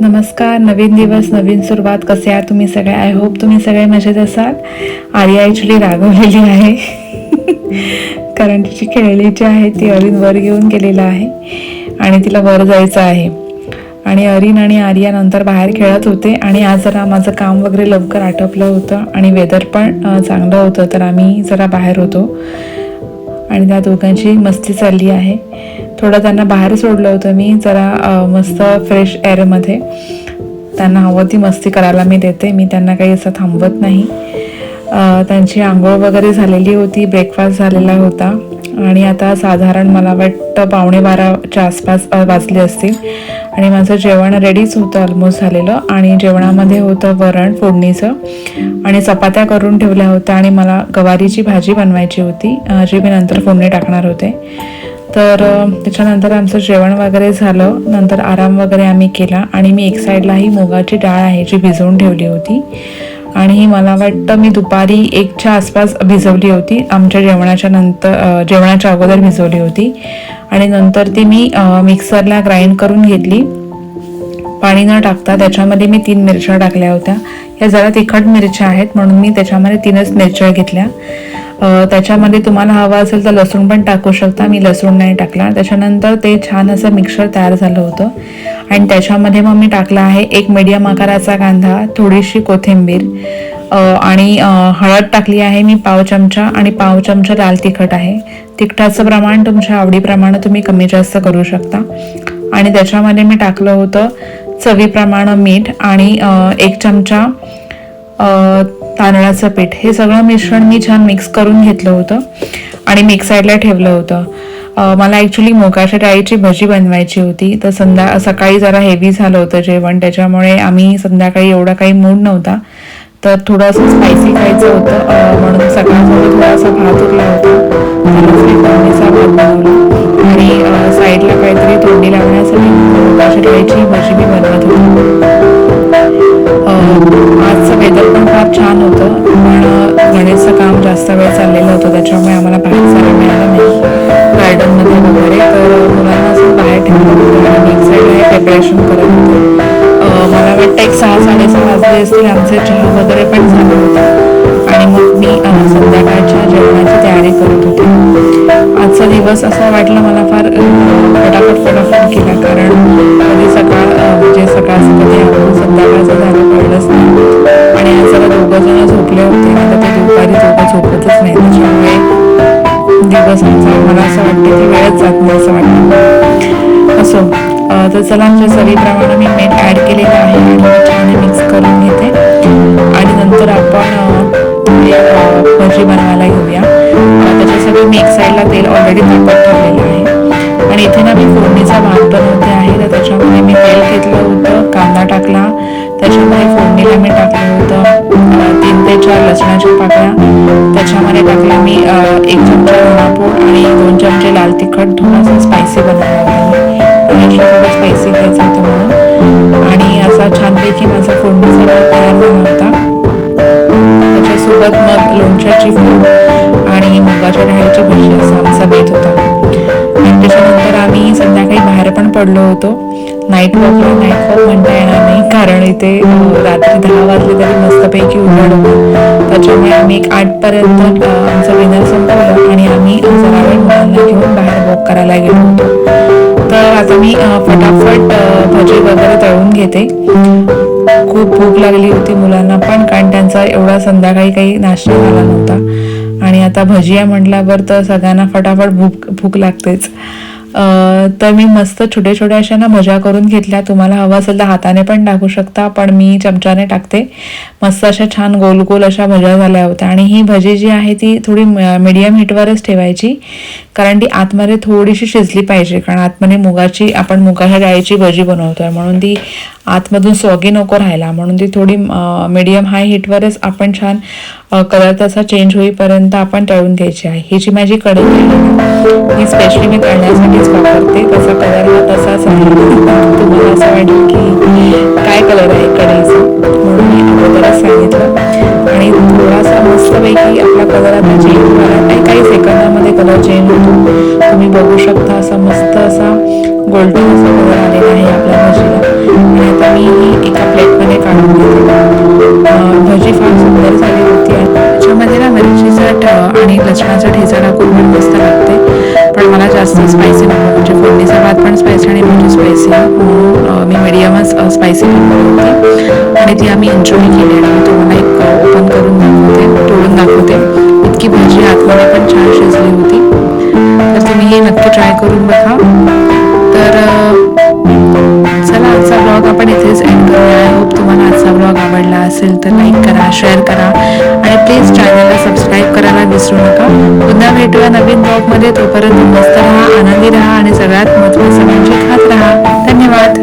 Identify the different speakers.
Speaker 1: नमस्कार नवीन दिवस नवीन सुरुवात कसे आहात तुम्ही सगळे? आय होप तुम्ही सगळे मजेत असाल. आर्या ॲक्च्युली रागवलेली आहे. कारण तिची खेळली जी आहे ती अरीन वर घेऊन गेलेला आहे आणि तिला वर जायचं आहे. आणि अरीन आणि आर्या नंतर बाहेर खेळत होते आणि आज जरा माझं काम वगैरे लवकर आटपलं होतं आणि वेदर पण चांगलं होतं तर आम्ही जरा बाहेर होतो. आणि त्या दोघांची मस्ती चालली आहे. थोडं त्यांना बाहेर सोडलं होतं मी जरा मस्त फ्रेश एअरमध्ये त्यांना हवं ती मस्ती करायला मी देते मी त्यांना काही असं थांबवत नाही. त्यांची आंघोळ वगैरे झालेली होती ब्रेकफास्ट झालेला होता. आणि आता साधारण मला वाटतं पावणे बाराच्या आसपास वाजले असतील. आणि माझं जेवण रेडीच होतं ऑलमोस्ट झालेलं. आणि जेवणामध्ये होतं वरण फोडणीचं. आणि चपात्या करून ठेवल्या होत्या आणि मला गवारीची भाजी बनवायची होती. जी मी नंतर फोडणी टाकणार होते. तर त्याच्यानंतर आमचं जेवण वगैरे झालं. नंतर आराम वगैरे आम्ही केला आणि मी एक साईडला ही मुगाची डाळ आहे जी भिजवून ठेवली होती. आणि ही मला वाटतं मी दुपारी एकच्या आसपास भिजवली होती. आमच्या जेवणाच्या नंतर जेवणाच्या अगोदर भिजवली होती. आणि नंतर ती मी मिक्सरला ग्राइंड करून घेतली. पाणी न टाकता त्याच्यामध्ये मी तीन मिरच्या टाकल्या होत्या. या जरा तिखट मिरच्या आहेत म्हणून मी त्याच्यामध्ये तीनच मिरच्या घेतल्या. त्याच्यामध्ये तुम्हाला हवा असेल तर लसूण पण टाकू शकता. मी लसूण नाही टाकला त्याच्यानंतर ते छान असं मिक्सर तयार झालं होतं. आणि त्याच्यामध्ये मग मी टाकला आहे एक मीडियम आकाराचा कांदा थोडीशी कोथिंबीर आणि हळद टाकली आहे मी पाव चमचा आणि पाव चमचा लाल तिखट आहे. तिखटाचं प्रमाण तुमच्या आवडीप्रमाणे तुम्ही कमी जास्त करू शकता. आणि त्याच्यामध्ये मी टाकलं होतं चवीप्रमाणे मीठ आणि एक चमचा तांदळाचं पीठ. हे सगळं मिश्रण मी छान मिक्स करून घेतलं होतं आणि मिक्स साईडला ठेवलं होतं. मला ॲक्च्युली मोगाच्या डाळीची भजी बनवायची होती. तर संध्या सकाळी जरा हेवी झालं होतं जेवण. त्याच्यामुळे आम्ही संध्याकाळी एवढा काही मूड नव्हता. तर थोडंसं स्पायसी खायचं होतं. म्हणून सकाळी थोडासा भात उरला होता. छान होतं. पण गणेशचं काम जास्त वेळ चाललेलं होतं त्याच्यामुळे आम्हाला बाहेर जायला मिळालं नाही. गार्डनमध्ये वगैरे. तर मुलांना असं बाहेर ठेवलं होतं. आणि एक साईडला हे प्रिपरेशन करत होतो. मला वाटतं एक सहा साडेसहा वाजले असतील. आमचे चहा वगैरे पण झालं होतं. आणि मग मी संध्याकाळच्या जेवणाची तयारी करत होते. आजचा दिवस असं वाटलं मला फार दिवस मला असं वाटतं की वेळच जात नाही असं वाटतं. असो तर चला आमच्या चवीप्रमाणे मी मीठ ॲड केलेलं आहे आणि छान मिक्स करून घेते. आणि नंतर आपण म्हणजे, भजी बनवायला घेऊया. त्याच्यासाठी मी एक साईडला तेल ऑलरेडी तापत ठेवलेलं आहे. आणि इथे ना मी फोडणीचा भात बनवते आहे. तर त्याच्यामध्ये मी तेल घेतलं होतं कांदा टाकला त्याच्यामध्ये फोडणीला मी टाकलं होतं तीन ते चार लसणाच्या पाकळ्या. त्याच्यामध्ये टाकला मी एक चमचा धनापूर आणि दोन चमचे लाल तिखट थोडासा स्पायसी बनवला थोडं स्पायसी घ्यायचं होतं म्हणून. आणि असा छानपैकी माझा फोडणी सगळा तयार झाला होता. त्याच्यासोबत मग लोणच्याची फोड आणि मुगाच्या डाळीची भजी असा आमचा बेत होता. आणि त्याच्यानंतर आम्ही संध्याकाळी बाहेर पण पडलो होतो. नाईट वॉकला नाईट वॉक म्हणता येणार नाही. कारण इथे रात्री दहा वाजले तरी मस्तपैकी उघड त्याच्यामुळे आम्ही एक आठपर्यंत अं, आमचं डिनर संपवलं आणि आम्ही जरा वेळ मुलांना घेऊन बाहेर वॉक करायला गेलो होतो. तर आता मी फटाफट भजी वगैरे तळून घेते. खूप भूक लागली होती मुलांना पण कारण त्यांचा एवढा संध्याकाळी काही नाश्ता झाला नव्हता. आणि आता भजिया म्हटल्यावर तर सगळ्यांना फटाफट भूक भूक लागतेच. तर मी मस्त छोट्या छोट्या अशा ना मजा करून घेतल्या. तुम्हाला हवं असेल तर हाताने पण टाकू शकता पण मी चमच्याने टाकते. मस्त अशा छान गोल गोल अशा भज्या झाल्या होत्या. आणि ही भजी जी आहे ती थोडी मीडियम हिटवरच ठेवायची कारण ती आतमध्ये थोडीशी शिजली पाहिजे. कारण आतमध्ये मुगाची आपण मुगाच्या डाळीची भजी बनवतोय. म्हणून ती आतमधून सॉगी नको राहायला. म्हणून ती थोडी मीडियम हाय हिटवरच आपण छान कलर तसा चेंज होईपर्यंत आपण तळून घ्यायची आहे. ही जी माझी कढई आहे ही स्पेशली मी तळण्यासाठीच वापरते. तसा कलर हा तसा तुम्हाला असं वाटेल की काय कलर आहे कढईचा? म्हणून मी अगोदरच सांगितलं. आणि थोडासा मस्तपैकी आपला कलर आता चेंज होणार नाही काही सेकंदामध्ये कलर चेंज होतो. तुम्ही बघू शकता असा मस्त असा गोल्डन असा कलर आलेला आहे आपल्या भाजीला. आणि आता मी ही एका प्लेटमध्ये काढून घेते. भजी फार सुंदर झाली होती. त्याच्यामध्ये ना मिरची चट आणि लसणाचा ठेचा टाकून पण मस्त लागते. पण मला जास्त स्पायसी नको. म्हणजे फोडणीचा भात पण स्पायसी आणि भजी स्पायसी म्हणून मी मिडियमच स्पायसी बनवली होती. आणि ती आम्ही एन्जॉय केली. आणि मी तुम्हाला एक ओपन करून दाखवते तोडून दाखवते. इतकी भाजी आतमध्ये पण छान शिजली होती. तर तुम्ही हे नक्की ट्राय करून बघा. तुम्हाला ब्लॉग आवडला असेल तर लाईक करा शेअर करा. आणि प्लीज चॅनलला सबस्क्राईब करायला विसरू नका. पुन्हा भेटूया नवीन ब्लॉगमध्ये तोपर्यंत मस्त राहा आनंदी राहा आणि सगळ्यात महत्त्वाचं म्हणजे खात राहा. धन्यवाद.